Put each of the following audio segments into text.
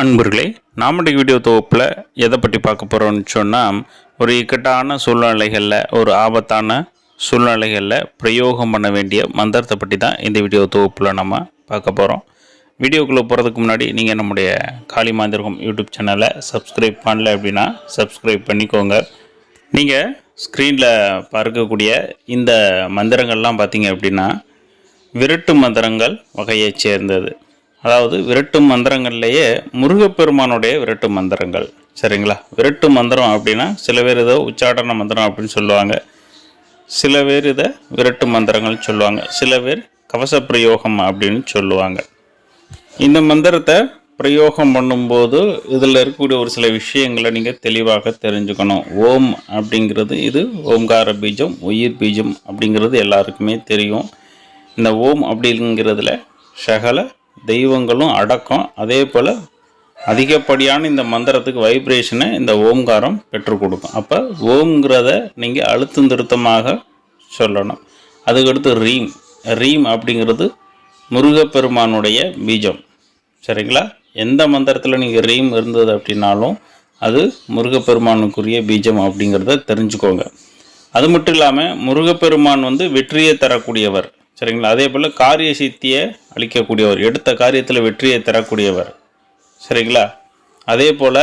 அன்பர்களே நாமடைய வீடியோ தொகுப்பில் எதை பற்றி பார்க்க போகிறோம்னு சொன்னால் ஒரு இக்கட்டான சூழ்நிலைகளில் ஒரு ஆபத்தான சூழ்நிலைகளில் பிரயோகம் பண்ண வேண்டிய மந்திரத்தை பற்றி தான் இந்த வீடியோ தொகுப்பில் நம்ம பார்க்க போகிறோம் வீடியோக்குள்ளே போகிறதுக்கு முன்னாடி நீங்கள் நம்முடைய காளி மாந்திரகம் யூடியூப் சேனலை சப்ஸ்கிரைப் பண்ணல அப்படின்னா சப்ஸ்கிரைப் பண்ணிக்கோங்க. நீங்கள் ஸ்க்ரீனில் பார்க்கக்கூடிய இந்த மந்திரங்கள்லாம் பார்த்தீங்க அப்படின்னா விரட்டு மந்திரங்கள் வகையைச் சேர்ந்தது. அதாவது விரட்டு மந்திரங்கள்லேயே முருகப்பெருமானுடைய விரட்டு மந்திரங்கள். சரிங்களா? விரட்டு மந்திரம் அப்படின்னா சில பேர் இதை உச்சாடன மந்திரம் அப்படின்னு சொல்லுவாங்க. சில பேர் இதை விரட்டு மந்திரங்கள் சொல்லுவாங்க. சில பேர் கவச பிரயோகம் அப்படின்னு சொல்லுவாங்க. இந்த மந்திரத்தை பிரயோகம் பண்ணும்போது இதில் இருக்கக்கூடிய ஒரு சில விஷயங்களை நீங்கள் தெளிவாக தெரிஞ்சுக்கணும். ஓம் அப்படிங்கிறது இது ஓம்கார பீஜம் உயிர் பீஜம் அப்படிங்கிறது எல்லாருக்குமே தெரியும். இந்த ஓம் அப்படிங்கிறதுல சகல தெய்வங்களும் அடக்கம். அதே போல் அதிகப்படியான இந்த மந்திரத்துக்கு வைப்ரேஷனை இந்த ஓம்காரம் பெற்றுக் கொடுக்கும். அப்போ ஓம்ங்கிறத நீங்கள் அழுத்தம் திருத்தமாக சொல்லணும். அதுக்கடுத்து ரீம். ரீம் அப்படிங்கிறது முருகப்பெருமானுடைய பீஜம். சரிங்களா? எந்த மந்திரத்தில் நீங்கள் ரீம் இருந்தது அப்படின்னாலும் அது முருகப்பெருமானுக்குரிய பீஜம் அப்படிங்கிறத தெரிஞ்சுக்கோங்க. அது மட்டும் இல்லாமல் முருகப்பெருமான் வந்து வெற்றியை தரக்கூடியவர். சரிங்களா? அதே போல் காரிய சித்தியை அளிக்கக்கூடியவர் எடுத்த காரியத்தில் வெற்றியை தரக்கூடியவர். சரிங்களா? அதே போல்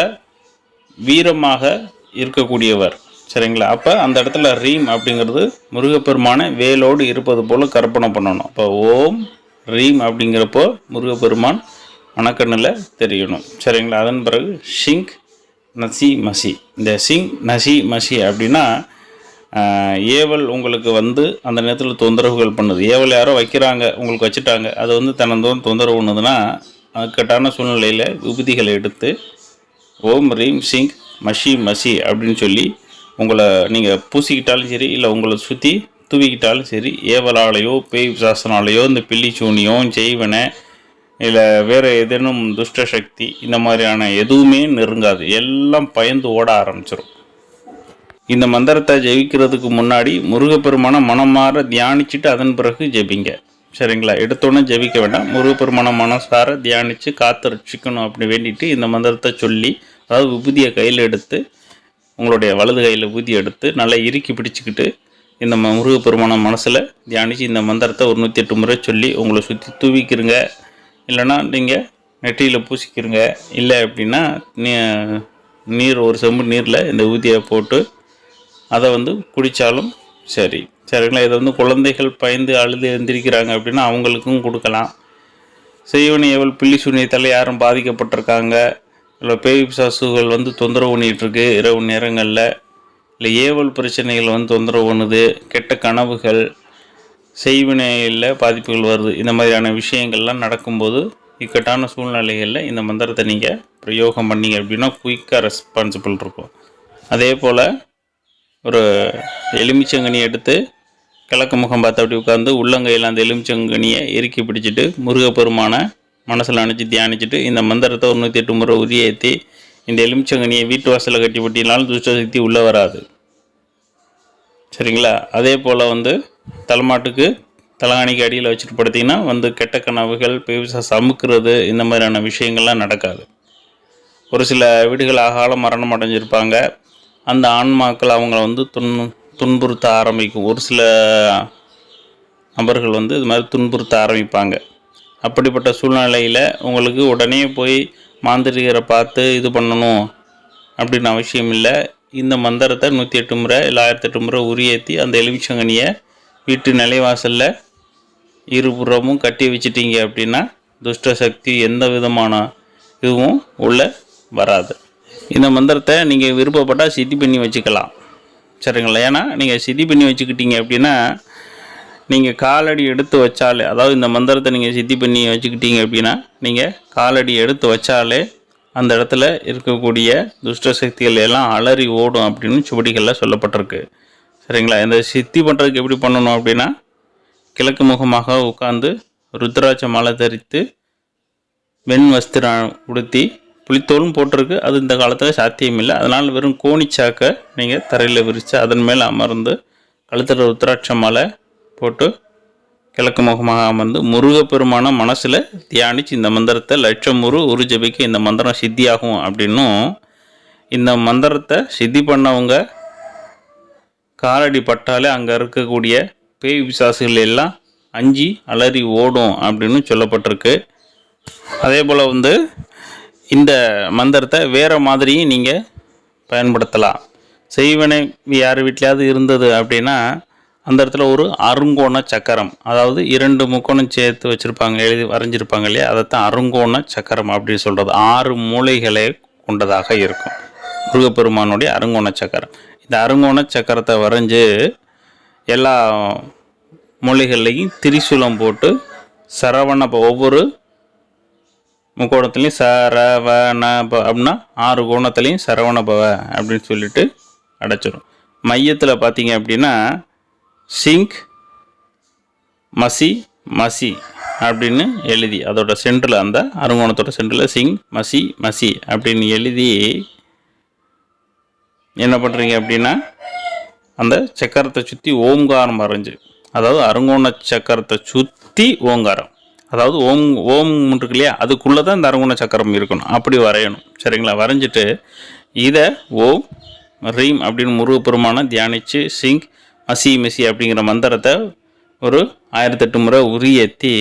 வீரமாக இருக்கக்கூடியவர். சரிங்களா? அப்போ அந்த இடத்துல ரீம் அப்படிங்கிறது முருகப்பெருமான வேலோடு இருப்பது போல் கற்பனை பண்ணணும். அப்போ ஓம் ரீம் அப்படிங்கிறப்போ முருகப்பெருமான் மணக்கண்ணில் தெரியணும். சரிங்களா? அதன் பிறகு ஷிங்க் நசி மசி. இந்த சிங் நசி மசி அப்படின்னா ஏவல் உங்களுக்கு வந்து அந்த நேரத்தில் தொந்தரவுகள் பண்ணுது. ஏவல் யாரோ வைக்கிறாங்க உங்களுக்கு வச்சுட்டாங்க. அது வந்து தனந்தோறும் தொந்தரவு பண்ணுதுன்னா அதுக்கட்டான சூழ்நிலையில் விபதிகளை எடுத்து ஓம் ரீம் சிங் மஷி மசி அப்படின்னு சொல்லி உங்களை நீங்கள் பூசிக்கிட்டாலும் சரி இல்லை உங்களை சுற்றி தூவிக்கிட்டாலும் சரி ஏவலாலேயோ பேய் சாசனாலேயோ இந்த பில்லி சூனியம் செய்வனை இல்லை வேறு ஏதேனும் துஷ்ட சக்தி இந்த மாதிரியான எதுவுமே நெருங்காது. எல்லாம் பயந்து ஓட ஆரம்பிச்சிடும் இந்த மந்திரத்தை ஜெபிக்கிறதுக்கு முன்னாடி முருகப்பெருமான மனமாற தியானிச்சுட்டு அதன் பிறகு ஜெபிங்க. சரிங்களா? எடுத்தோன்னே ஜெபிக்க வேண்டாம். முருகப்பெருமான மனசார தியானித்து காத்து ரட்சிக்கணும் அப்படி வேண்டிட்டு இந்த மந்திரத்தை சொல்லி அதாவது விபூதியை கையில் எடுத்து உங்களுடைய வலது கையில் விபூதி எடுத்து நல்லா இறுக்கி பிடிச்சிக்கிட்டு இந்த ம- முருகப்பெருமான மனசில் தியானித்து இந்த மந்திரத்தை ஒரு நூற்றி எட்டு முறை சொல்லி உங்களை சுற்றி தூவிக்கிறங்க இல்லைன்னா நீங்கள் நெற்றியில் பூசிக்கிறங்க இல்லை அப்படின்னா நீ- நீர் ஒரு செம்பு நீரில் இந்த ஊதியை போட்டு அதை வந்து குடித்தாலும் சரி. சரிங்களா இதை வந்து குழந்தைகள் பயந்து அழுது எழுந்திருக்கிறாங்க அப்படின்னா அவங்களுக்கும் கொடுக்கலாம். செய்வனி எவள் பில்லி சூனியத்தால் யாரும் பாதிக்கப்பட்டிருக்காங்க. இல்லை பேய் பிசாசுகள் வந்து தொந்தரவு பண்ணிகிட்ருக்கு இரவு நேரங்களில். இல்லை ஏவல் பிரச்சனைகள் வந்து தொந்தரவு பண்ணுது கெட்ட கனவுகள் செய்வினையில் பாதிப்புகள் வருது. இந்த மாதிரியான விஷயங்கள்லாம் நடக்கும்போது இக்கட்டான சூழ்நிலைகளில் இந்த மந்திரத்தை நீங்கள் பிரயோகம் பண்ணீங்க அப்படின்னா குயிக்காக ரெஸ்பான்சிபிள் இருக்கும். அதே போல் ஒரு எலுமிச்சங்கனி எடுத்து கிழக்கு முகம் பார்த்து அப்படி உட்காந்து உள்ளங்கையில் அந்த எலுமிச்சங்கனியை இறுக்கி பிடிச்சிட்டு முருகப்பெருமானை மனசில் அணைச்சி தியானிச்சுட்டு இந்த மந்திரத்தை ஒரு நூற்றி எட்டு முறை உரியேற்றி இந்த எலுமிச்சங்கனியை வீட்டு வாசலில் கட்டி பட்டினாலும் துஷ்டசக்தி உள்ளே வராது. சரிங்களா? அதே போல் வந்து தலைமாட்டுக்கு தலகாணிக்கு அடியில் வச்சுட்டு படுத்திங்கன்னா வந்து கெட்ட கனவுகள் பேச சமுக்கிறது இந்த மாதிரியான விஷயங்கள்லாம் நடக்காது. ஒரு சில வீடுகள் அகால மரணம் அடைஞ்சிருப்பாங்க. அந்த ஆன்மாக்கள் அவங்கள வந்து துன் துன்புறுத்த ஆரம்பிக்கும். ஒரு சில நபர்கள் வந்து இது மாதிரி துன்புறுத்த ஆரம்பிப்பாங்க. அப்படிப்பட்ட சூழ்நிலையில் உங்களுக்கு உடனே போய் மாந்திரிகரை பார்த்து இது பண்ணணும் அப்படின்னு அவசியம் இல்லை. இந்த மந்திரத்தை நூற்றி எட்டு முறை இல்லை ஆயிரத்தி எட்டு முறை உரியேற்றி அந்த எலுமிச்சங்கனியை வீட்டு நிலைவாசலில் இருபுறமும் கட்டி வச்சிட்டிங்க அப்படின்னா துஷ்ட சக்தி எந்த விதமான இதுவும் உள்ளே வராது. இந்த மந்திரத்தை நீங்கள் விருப்பப்பட்டால் சித்தி பண்ணி வச்சுக்கலாம். சரிங்களா? ஏன்னா நீங்கள் சித்தி பண்ணி வச்சுக்கிட்டீங்க அப்படின்னா நீங்கள் காலடி எடுத்து வச்சாலே அதாவது இந்த மந்திரத்தை நீங்கள் சித்தி பண்ணி வச்சுக்கிட்டீங்க அப்படின்னா நீங்கள் காலடி எடுத்து வச்சாலே அந்த இடத்துல இருக்கக்கூடிய துஷ்ட சக்திகள் எல்லாம் அலறி ஓடும் அப்படின்னு சுவடிகளில் சொல்லப்பட்டிருக்கு. சரிங்களா? இந்த சித்தி பண்ணுறதுக்கு எப்படி பண்ணணும் அப்படின்னா கிழக்கு முகமாக உட்காந்து ருத்ராட்ச மாலை தரித்து வெண் வஸ்திரம் உடுத்தி புளித்தோலும் போட்டிருக்கு. அது இந்த காலத்தில் சாத்தியம் இல்லை அதனால் வெறும் கோணிச்சாக்கை நீங்கள் தரையில் விரித்து அதன் மேலே அமர்ந்து கழுத்தில் ருத்ராட்ச மலை போட்டு கிழக்கு முகமாக அமர்ந்து முருகப்பெருமான மனசில் தியானித்து இந்த மந்திரத்தை லட்சம் முரு ஒரு ஜபிக்கு இந்த மந்திரம் சித்தியாகும் அப்படின்னும் இந்த மந்திரத்தை சித்தி பண்ணவங்க காலடி பட்டாலே அங்கே இருக்கக்கூடிய பேய் விசாசுகள் எல்லாம் அஞ்சி அலறி ஓடும் அப்படின்னு சொல்லப்பட்டிருக்கு. அதே போல் வந்து இந்த மந்திரத்தை வேறு மாதிரியும் நீங்கள் பயன்படுத்தலாம். செய்வனை யார் வீட்லையாவது இருந்தது அப்படின்னா அந்த இடத்துல ஒரு அருங்கோண சக்கரம் அதாவது இரண்டு முக்கோணம் சேர்த்து வச்சுருப்பாங்க எழுதி வரைஞ்சிருப்பாங்க இல்லையா? அதைத்தான் அருங்கோண சக்கரம் அப்படின்னு சொல்கிறது ஆறு மூளைகளை கொண்டதாக இருக்கும். முருகப்பெருமானுடைய அருங்கோண சக்கரம். இந்த அருங்கோண சக்கரத்தை வரைஞ்சி எல்லா மூலைகள்லையும் திரிசூலம் போட்டு சரவண ஒவ்வொரு முக்கோணத்துலேயும் சரவண ப அப்படின்னா ஆறு கோணத்துலேயும் சரவண பவ அப்படின்னு சொல்லிட்டு அடைச்சிடும் மையத்தில் பார்த்தீங்க அப்படின்னா சிங்க் மசி மசி அப்படின்னு எழுதி அதோட சென்டரில் அந்த அருங்கோணத்தோட சென்டரில் சிங் மசி மசி அப்படின்னு எழுதி என்ன பண்ணுறீங்க அப்படின்னா அந்த சக்கரத்தை சுற்றி ஓம்காரம் வரைஞ்சு அதாவது அருங்கோண சக்கரத்தை சுற்றி ஓங்காரம். அதாவது ஓம் ஓம் இருக்கு இல்லையா அதுக்குள்ளே தான் இந்த அருங்கோண சக்கரம் இருக்கணும். அப்படி வரையணும். சரிங்களா? வரைஞ்சிட்டு இதை ஓம் ரீம் அப்படின்னு முருகப்பெருமானை தியானித்து சிங் மசி மெசி அப்படிங்கிற மந்திரத்தை ஒரு ஆயிரத்தெட்டு முறை உரியேற்றி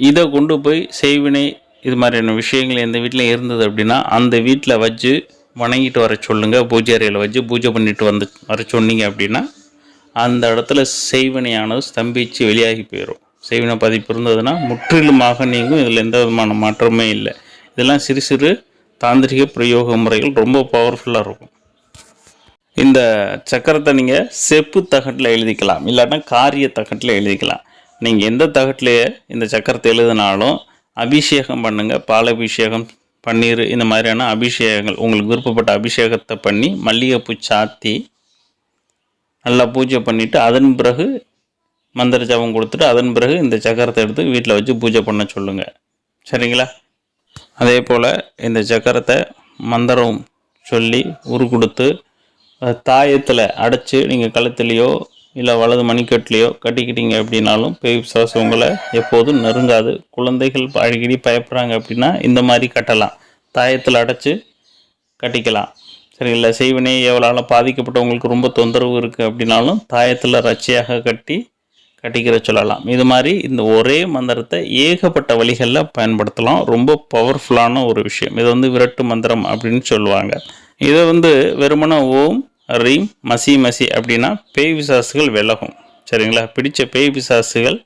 இதை கொண்டு போய் செய்வினை இது மாதிரியான விஷயங்கள் எந்த வீட்டில் இருந்தது அப்படின்னா அந்த வீட்டில் வச்சு வணங்கிட்டு வர சொல்லுங்கள் பூஜை அறையில் வச்சு பூஜை பண்ணிட்டு வந்து வர சொன்னீங்க அப்படின்னா அந்த இடத்துல செய்வினையானது ஸ்தம்பித்து வெளியாகி போயிடும் செய்வின பதிப்பு இருந்ததுன்னா முற்றிலுமாக நீங்கும். இதில் எந்த விதமான மாற்றமே இல்லை. இதெல்லாம் சிறு சிறு தாந்திரிக பிரயோக முறைகள் ரொம்ப பவர்ஃபுல்லாக இருக்கும். இந்த சக்கரத்தை நீங்கள் செப்பு தகட்டில் எழுதிக்கலாம். இல்லாட்டினா காரிய தகட்டில் எழுதிக்கலாம். நீங்கள் எந்த தகட்டில் இந்த சக்கரத்தை எழுதினாலும் அபிஷேகம் பண்ணுங்கள் பாலபிஷேகம் பன்னீர் இந்த மாதிரியான அபிஷேகங்கள் உங்களுக்கு விருப்பப்பட்ட அபிஷேகத்தை பண்ணி மல்லிகைப்பூ சாத்தி நல்லா பூஜை பண்ணிவிட்டு அதன் பிறகு மந்திர ஜபம் கொடுத்துட்டு அதன் பிறகு இந்த சக்கரத்தை எடுத்து வீட்டில் வச்சு பூஜை பண்ண சொல்லுங்கள் சரிங்களா? அதே போல் இந்த சக்கரத்தை மந்திரம் சொல்லி உரு கொடுத்து தாயத்தில் அடைச்சி நீங்கள் கழுத்துலேயோ இல்லை வலது மணிக்கட்டுலேயோ கட்டிக்கிட்டீங்க அப்படின்னாலும் பேய் பிசாசு உங்களை எப்போதும் நெருங்காது. குழந்தைகள் அடிக்கடி பயப்படுறாங்க அப்படின்னா இந்த மாதிரி கட்டலாம். தாயத்தில் அடைச்சி கட்டிக்கலாம். சரிங்களா? செய்வினை எவ்வளோ பாதிக்கப்பட்டவங்களுக்கு ரொம்ப தொந்தரவு இருக்குது அப்படின்னாலும் தாயத்தில் ரச்சையாக கட்டி கட்டிக்கிற சொல்லலாம். இது மாதிரி இந்த ஒரே மந்திரத்தை ஏகப்பட்ட வழிகளில் பயன்படுத்தலாம். ரொம்ப பவர்ஃபுல்லான ஒரு விஷயம். இது வந்து விரட்டு மந்திரம் அப்படின்னு சொல்லுவாங்க. இதை வந்து வெறுமன ஓம் ரீம் மசி மசி அப்படின்னா பேய் பிசாசுகள் விலகும். சரிங்களா? பிடித்த பேய் பிசாசுகள்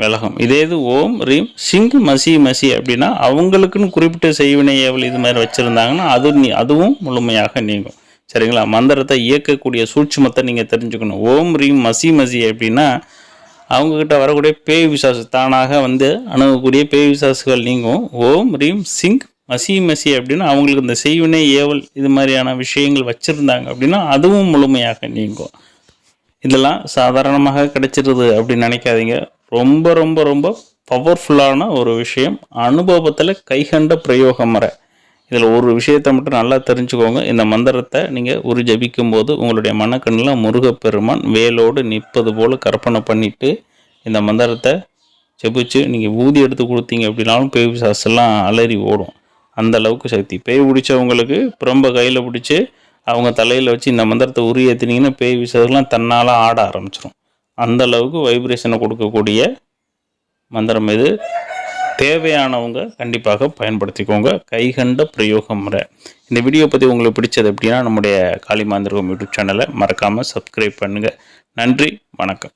விலகும். இதே இது ஓம் ரீம் சிங் மசி மசி அப்படின்னா அவங்களுக்குன்னு குறிப்பிட்ட செய்வினை ஏவல் இது மாதிரி வச்சுருந்தாங்கன்னா அது நீ அதுவும் முழுமையாக நீங்கும். சரிங்களா? மந்திரத்தை இயக்கக்கூடிய சூட்சுமத்தை நீங்கள் தெரிஞ்சுக்கணும். ஓம் ரீம் மசி மசி அப்படின்னா அவங்கக்கிட்ட வரக்கூடிய பேய் விசாசு தானாக வந்து அணுகக்கூடிய பேய் விசாசுகள் நீங்கும். ஓம் ரீம் சிங் மசி மசி அப்படின்னா அவங்களுக்கு இந்த செய்வினை ஏவல் இது மாதிரியான விஷயங்கள் வச்சுருந்தாங்க அப்படின்னா அதுவும் முழுமையாக நீங்கும். இதெல்லாம் சாதாரணமாக கிடைச்சிருது அப்படின்னு நினைக்காதீங்க. ரொம்ப ரொம்ப ரொம்ப பவர்ஃபுல்லான ஒரு விஷயம். அனுபவத்தில் கைகண்ட பிரயோகம் முறை இதில் ஒரு விஷயத்தை மட்டும் நல்லா தெரிஞ்சுக்கோங்க. இந்த மந்திரத்தை நீங்கள் உரு ஜபிக்கும் போது உங்களுடைய மனக்கண்ணில் முருகப்பெருமான் வேலோடு நிற்பது போல் கற்பனை பண்ணிவிட்டு இந்த மந்திரத்தை ஜபிச்சு நீங்கள் ஊதி எடுத்து கொடுத்தீங்க அப்படின்னாலும் பேய் விசாசெல்லாம் அலறி ஓடும். அந்த அளவுக்கு சக்தி. பேய் பிடிச்சவங்களுக்கு பிரம்ப கையில் பிடிச்சி அவங்க தலையில் வச்சு இந்த மந்திரத்தை உரி ஏற்றினீங்கன்னா பேய் விசாசெல்லாம் தன்னால் ஆட ஆரம்பிச்சிடும் அந்த அளவுக்கு வைப்ரேஷனை கொடுக்கக்கூடிய மந்திரம் இது. தேவையானவங்க கண்டிப்பாக பயன்படுத்திக்கோங்க. கைகண்ட பிரயோக முறை. இந்த வீடியோ பற்றி உங்களுக்கு பிடிச்சது அப்படின்னா நம்முடைய காளிமாந்திரகம் யூடியூப் சேனலை மறக்காமல் சப்ஸ்கிரைப் பண்ணுங்கள் நன்றி வணக்கம்.